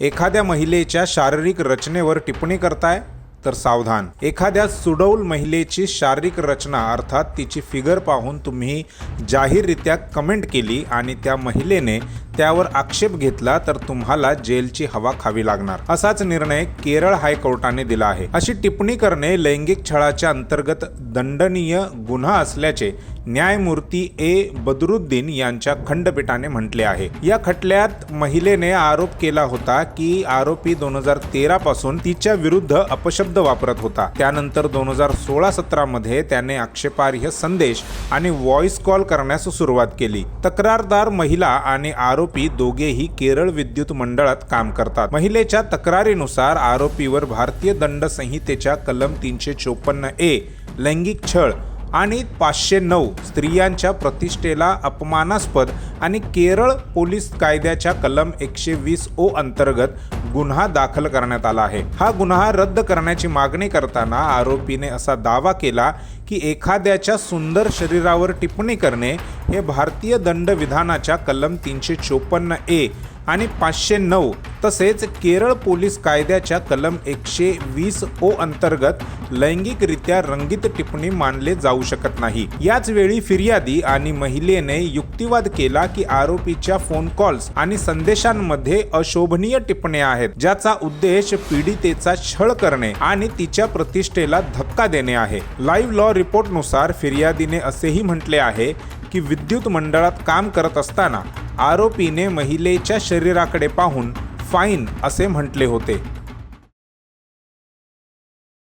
एखाद्या महिलेच्या शारीरिक रचनेवर टिप्पणी करताय तर सावधान. एखाद्या सुडौल महिलेची शारीरिक रचना अर्थात तिची फिगर पाहून तुम्ही जाहीररित्या कमेंट केली आणि त्या महिलेने त्यावर आक्षेप घेतला तर तुम्हाला जेलची हवा खावी लागणार. असाच निर्णय केरळ हायकोर्टाने दिला आहे. अशी टिप्पणी करणे लैंगिक छळाच्या अंतर्गत दंडनीय गुन्हा असल्याचे न्यायमूर्ती ए बदरुद्दीन यांच्या खंडपीठाने म्हटले आहे. या खटल्यात महिलेने आरोप केला होता की आरोपी दोन हजार तेरा पासून तिच्या विरुद्ध अपशब्द वापरत होता. त्यानंतर दोन हजार सोळा सतरामध्ये त्याने आक्षेपार्ह संदेश आणि व्हॉइस कॉल करण्यास सुरुवात केली. तक्रारदार महिला आणि आरोपी दोघेही केरळ विद्युत मंडळात काम करतात. महिलेच्या तक्रारीनुसार आरोपीवर भारतीय दंड संहितेच्या कलम तीनशे चोपन्न ए लैंगिक छळ आणि पाचशे नऊ स्त्रियांच्या प्रतिष्ठेला अपमानास्पद आणि केरळ पोलीस कायद्याच्या कलम एकशे वीस ओ अंतर्गत गुन्हा दाखल करण्यात आला आहे. हा गुन्हा रद्द करण्याची मागणी करताना आरोपीने असा दावा केला की एखाद्याच्या सुंदर शरीरावर टिप्पणी करणे हे भारतीय दंडविधानाच्या कलम तीनशे चोपन्न ए आणि पाचशे नऊ तसेच केरळ पोलीस कायद्याच्या कलम एकशे वीस ओ अंतर्गत लैंगिकरित्या रंगीत टिप्पणी मानले जाऊ शकत नाही. याच वेळी फिर्यादी आणि महिलेने युक्तिवाद केला की आरोपीच्या फोन कॉल्स आणि संदेशांमध्ये अशोभनीय टिप्पण्या आहेत ज्याचा उद्देश पीडितेचा छळ करणे आणि तिच्या प्रतिष्ठेला धक्का देणे आहे. लाईव्ह लॉ रिपोर्टनुसार फिर्यादीने असेही म्हटले आहे की विद्युत मंडळात काम करत असताना आरोपीने महिलेच्या शरीराकडे पाहून फाईन असे म्हटले होते.